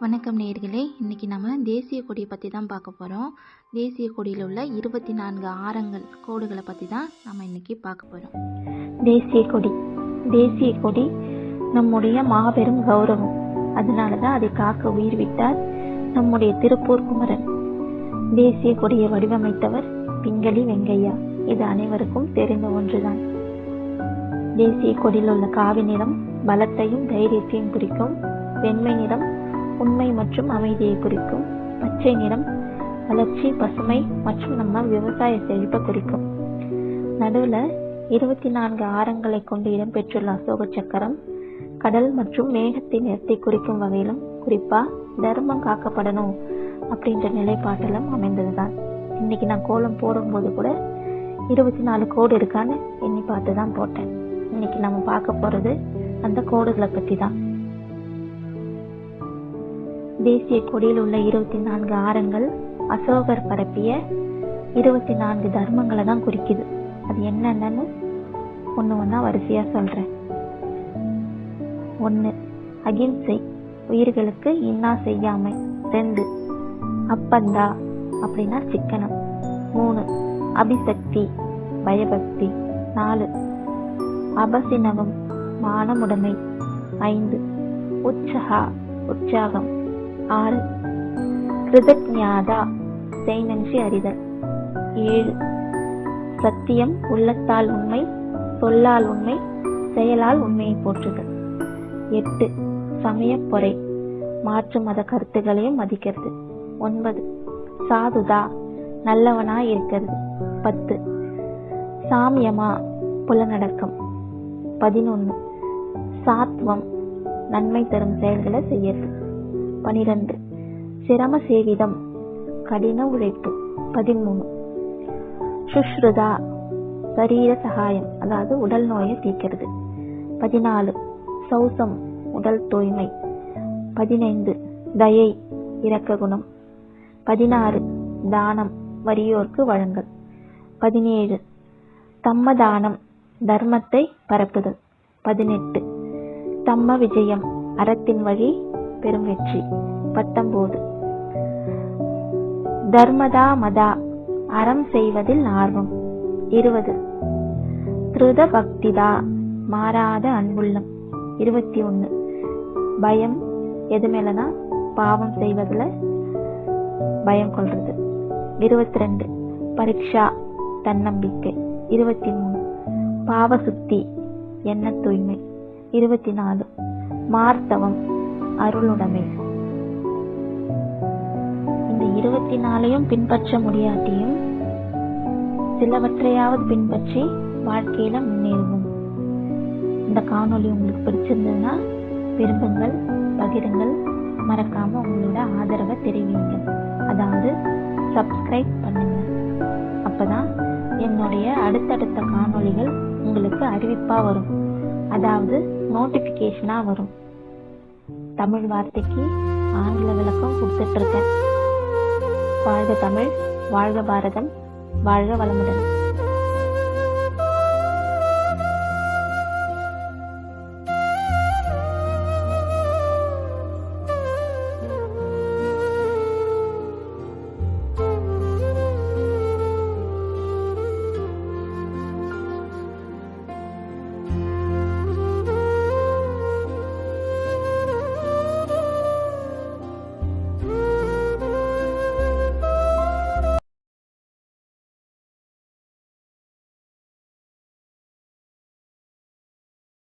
வணக்கம் நேர்களே. இன்றைக்கி நம்ம தேசிய கொடியை பற்றி தான் பார்க்க போகிறோம் தேசிய கொடியில் உள்ள இருபத்தி நான்கு ஆரங்கள் கோடுகளை பற்றி தான் நம்ம இன்றைக்கி பார்க்க போகிறோம் தேசிய கொடி. தேசிய கொடி நம்முடைய மாபெரும் கௌரவம். அதனால தான் அதை காக்க உயிர் விட்டார் நம்முடைய திருப்பூர் குமரன். தேசிய கொடியை வடிவமைத்தவர் பிங்களி வெங்கையா. இது அனைவருக்கும் தெரிந்த ஒன்றுதான். தேசிய கொடியில் உள்ள காவி நிறம் பலத்தையும் தைரியத்தையும் குறிக்கும். வெண்மை நிறம் உண்மை மற்றும் அமைதியை குறிக்கும். பச்சை நிறம் வளர்ச்சி பசுமை மற்றும் நம்ம விவசாய செழிப்பை குறிக்கும். நடுவில் இருபத்தி நான்கு ஆரங்களை கொண்டு இடம்பெற்றுள்ள அசோக சக்கரம் கடல் மற்றும் மேகத்தின் நிறத்தை குறிக்கும் வகையிலும் குறிப்பாக தர்மம் காக்கப்படணும் அப்படின்ற நிலைப்பாட்டிலும் அமைந்ததுதான். இன்னைக்கு நான் கோலம் போடும்போது கூட இருபத்தி நாலு கோடு இருக்கான்னு எண்ணி பார்த்து தான் போட்டேன். இன்னைக்கு நம்ம பார்க்க போகிறது அந்த கோடுகளை பற்றி தான் தேசிய கொடியில் உள்ள இருபத்தி நான்கு ஆரங்கள் அசோகர் பரப்பிய இருபத்தி நான்கு தர்மங்களை தான் குறிக்குது. அது என்னென்னு ஒன்று ஒன்றா வரிசையாக சொல்கிறேன் ஒன்று அகிம்சை உயிர்களுக்கு இன்னா செய்யாமை. ரெண்டு அப்பந்தா அப்படின்னா சிக்கனம். மூணு அபிசக்தி பயபக்தி. நாலு அபசினவம் மானமுடைமை. ஐந்து உற்சகா உற்சாகம். ஆறு. கிருதஜாதா செய்நன்றி அறிதல். ஏழு. சத்தியம் உள்ளத்தால் உண்மை சொல்லால் உண்மை செயலால் உண்மையை போற்றுதல். எட்டு. சமயப் பொறை மாற்று மத கருத்துகளையும் மதிக்கிறது. ஒன்பது. சாதுதா நல்லவனா இருக்கிறது. பத்து. சாமியமா புலநடக்கம் பதினொன்று சாத்வம் நன்மை தரும் செயல்களை செய்யறது. பனிரெண்டு. சிரம சேவிதம் கடின உழைப்பு. பதிமூணு. சுஷ்ருதா. சரீர சகாயம். அதாவது உடல் நோயை தீர்க்கிறது. பதினாலு. சௌசம். உடல் தூய்மை. பதினைந்து. தயை. இரக்க குணம். பதினாறு. தானம். வறியோர்க்கு வழங்கல். பதினேழு. தம்மதானம். தர்மத்தை பரப்புதல். பதினெட்டு. தம்ம விஜயம். அறத்தின் வழி பெரும் வெற்றி பத்தொன்பது. தர்மதா மதா அறம் செய்வதில் ஆர்வம். இருபது. திருத பக்திதா மாறாத அன்புள்ளம். இருபத்தி ஒண்ணு பயம் எது மேலனா பாவம் செய்வதுல பயம் கொள்றது. இருபத்தி ரெண்டு. பரீட்சா தன்னம்பிக்கை. இருபத்தி மூணு பாவசுத்தி எண்ண தூய்மை. இருபத்தி நாலு. மார்த்தவம் அருளுடைமை. இந்த இருபத்தி நாலையும் பின்பற்ற முடியாட்டியும் சிலவற்றையாவது பின்பற்றி வாழ்க்கையில முன்னேறுவோம். இந்த காணொளி உங்களுக்கு பிடிச்சிருந்ததுன்னா விரும்புங்கள் பகிருங்கள். மறக்காம உங்களோட ஆதரவை தெரிவிங்க அதாவது சப்ஸ்கிரைப் பண்ணுங்க. அப்பதான் என்னுடைய அடுத்தடுத்த காணொளிகள் உங்களுக்கு அறிவிப்பா வரும். அதாவது நோட்டிபிகேஷனா வரும். தமிழ் வார்த்தைக்கு ஆங்கில விளக்கம் கொடுத்துட்ருக்கேன் வாழ்க தமிழ் வாழ்க பாரதம் வாழ்க வளமுடன்.